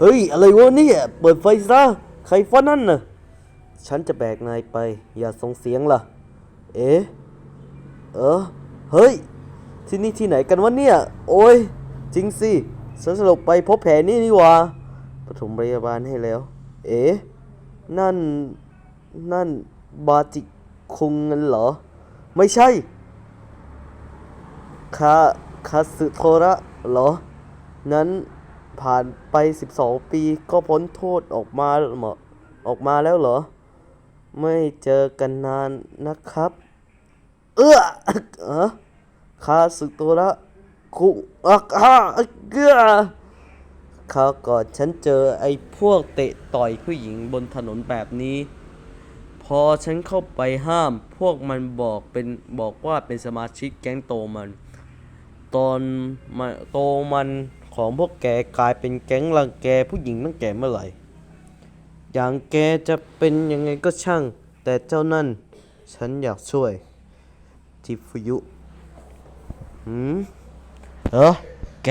เฮ้ย อะไรวะเนี่ย เปิดไฟซะ ใครฟ้านั่นน่ะ ฉันจะแบกนายไป อย่าส่งเสียงล่ะ เอ๊ะ เออ เฮ้ย ที่นี่ที่ไหนกันวะเนี่ย โอ้ย จริงสิ ฉันสลบไปพบแผลนี่นี่หว่าปฐมพยาบาลให้แล้ว เอ๊ะ นั่น นั่นบาจิคุงเงั้นเหรอ ไม่ใช่ คา คาสึโทระเหรอ นั้น ผ่านไป 12 ปีก็พ้นโทษออกมาเหรอออกมาแล้วเหรอ ไม่เจอกันนานนะครับ เอื้อเออคาสึโทระคุอักอาเกือคราวก่อนฉันเจอไอ้พวกเตะต่อยผู้หญิงบนถนนแบบนี้ พอฉันเข้าไปห้าม พวกมันบอกเป็นบอกว่าเป็นสมาชิกแก๊งโตมัน ตอนมาโตมัน ของพวกแกกลายเป็นแก๊งรังแกผู้หญิงตั้งแต่เมื่อไหร่ อย่างแกจะเป็นยังไงก็ช่าง แต่เจ้านั่น ฉันอยากช่วย ทิฟยุหืมเออแก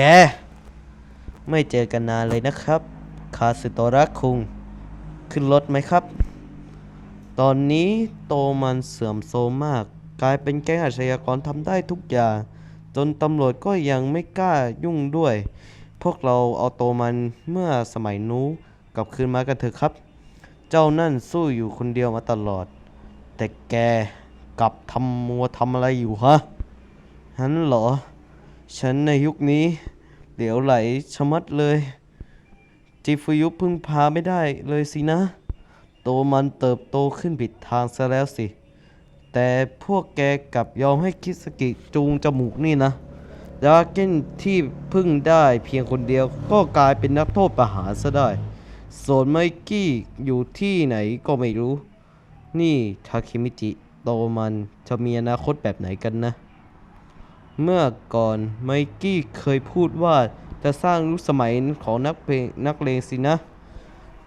ไม่เจอกันนานเลยนะครับ คาสึโตระคุง ขึ้นรถไหมครับ ตอนนี้โตมันเสื่อมโทรมมาก กลายเป็นแก๊งอาชญากรทำได้ทุกอย่าง จนตำรวจก็ยังไม่กล้ายุ่งด้วย พวกเราเอาโตมันเมื่อสมัยนู้กลับคืนมากันเถอะครับ เจ้านั่นสู้อยู่คนเดียวมาตลอด แต่แกกลับทำมัวทำอะไรอยู่ฮะฮันเหรอ ฉันในยุคนี้เหลวไหลชะมัดเลย จิฟุยุพึ่งพาไม่ได้เลยสินะ โตมันเติบโตขึ้นผิดทางซะแล้วสิ แต่พวกแกกลับยอมให้คิสกิจูงจมูกนี่นะดาเก้นที่พึ่งได้เพียงคนเดียวก็กลายเป็นนักโทษประหารซะได้ส่วนไมกี้อยู่ที่ไหนก็ไม่รู้ นี่ทาคิมิจิโตมันจะมีอนาคตแบบไหนกันนะ เมื่อก่อนไมกี้เคยพูดว่าจะสร้างยุคสมัยของนักเพลงนักเลงสินะ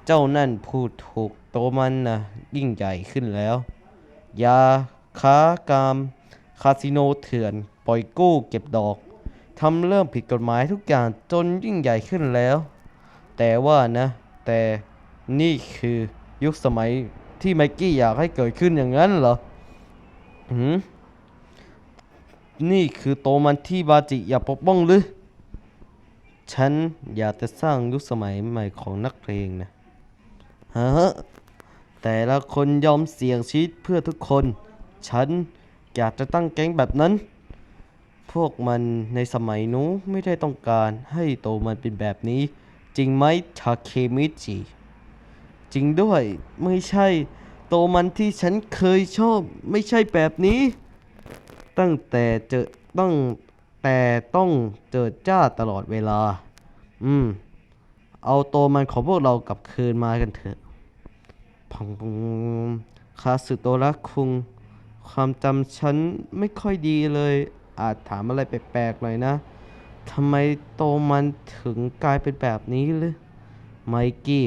เจ้านั่นพูดถูกโตมันนะยิ่งใหญ่ขึ้นแล้ว ยา ค้ากาม คาสิโนเถื่อน ปล่อยกู้เก็บดอกทำเรื่องผิดกฎหมายทุกอย่างจนยิ่งใหญ่ขึ้นแล้ว แต่ว่านะ แต่นี่คือยุคสมัยที่ไมกี้อยากให้เกิดขึ้นอย่างนั้นเหรอหืมนี่คือโตมันที่บาจิอยากปกป้องหรือ ฉันอยากจะสร้างยุคสมัยใหม่ของนักเพลงนะฮะแต่ละคนยอมเสี่ยงชีวิตเพื่อทุกคน ฉันอยากจะตั้งแก๊งแบบนั้น พวกมันในสมัยนู้นไม่ได้ต้องการให้โตมันเป็นแบบนี้ จริงไหมทาเคมิจิ จริงด้วยไม่ใช่โตมันที่ฉันเคยชอบไม่ใช่แบบนี้ ตั้งแต่เจอต้องแต่ต้องเจอจ้าตลอดเวลา อืม เอาโตมันของพวกเรากลับคืนมากันเถอะ พังคาสึโตระคุง ความจำฉันไม่ค่อยดีเลย อาจถามอะไรแปลกๆหน่อยนะทำไมโตมันถึงกลายเป็นแบบนี้หรือไมกี้